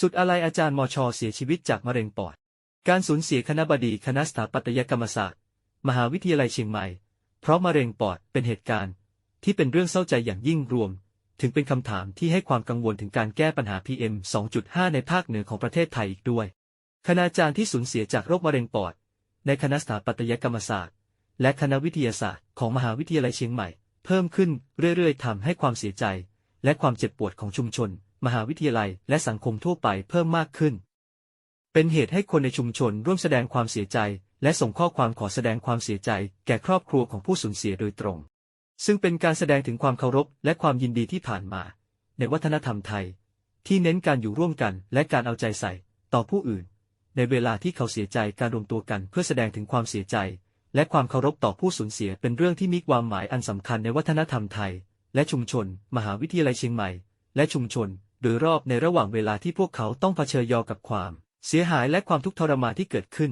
สุดอาลัยอาจารย์มชเสียชีวิตจากมะเร็งปอด การสูญเสียคณะบดีคณะสถาปัตยกรรมศาสตร์ มหาวิทยาลัยเชียงใหม่ เพราะมะเร็งปอดเป็นเหตุการณ์ ที่เป็นเรื่องเศร้าใจอย่างยิ่งรวม ถึงเป็นคำถามที่ให้ความกังวลถึงการแก้ปัญหา PM 2.5 ในภาคเหนือของประเทศไทยอีกด้วย คณาจารย์ที่สูญเสียจากโรคมะเร็งปอด ในคณะสถาปัตยกรรมศาสตร์ และคณะวิทยาศาสตร์ของมหาวิทยาลัยเชียงใหม่ เพิ่มขึ้นเรื่อยๆทำให้ความเสียใจ และความเจ็บปวดของชุมชน มหาวิทยาลัย และสังคมทั่วไปเพิ่มมากขึ้น เป็นเหตุให้คนในชุมชนร่วมแสดงความเสียใจ และส่งข้อความขอแสดงความเสียใจ แก่ครอบครัวของผู้สูญเสียโดยตรง ซึ่งเป็นการแสดงถึงความเคารพและความยินดีที่ผ่านมา ในวัฒนธรรมไทย ที่เน้นการอยู่ร่วมกันและการเอาใจใส่ ต่อผู้อื่น ในเวลาที่เขาเสียใจการรวมตัวกันเพื่อแสดงถึงความเสียใจ และความเคารพต่อผู้สูญเสียเป็นเรื่องที่มีความหมายอันสำคัญในวัฒนธรรมไทยและชุมชน มหาวิทยาลัยเชียงใหม่ และชุมชน โดยรอบในระหว่างเวลาที่พวกเขาต้องเผชิญยอกับความ เสียหายและความทุกข์ทรมานที่เกิดขึ้น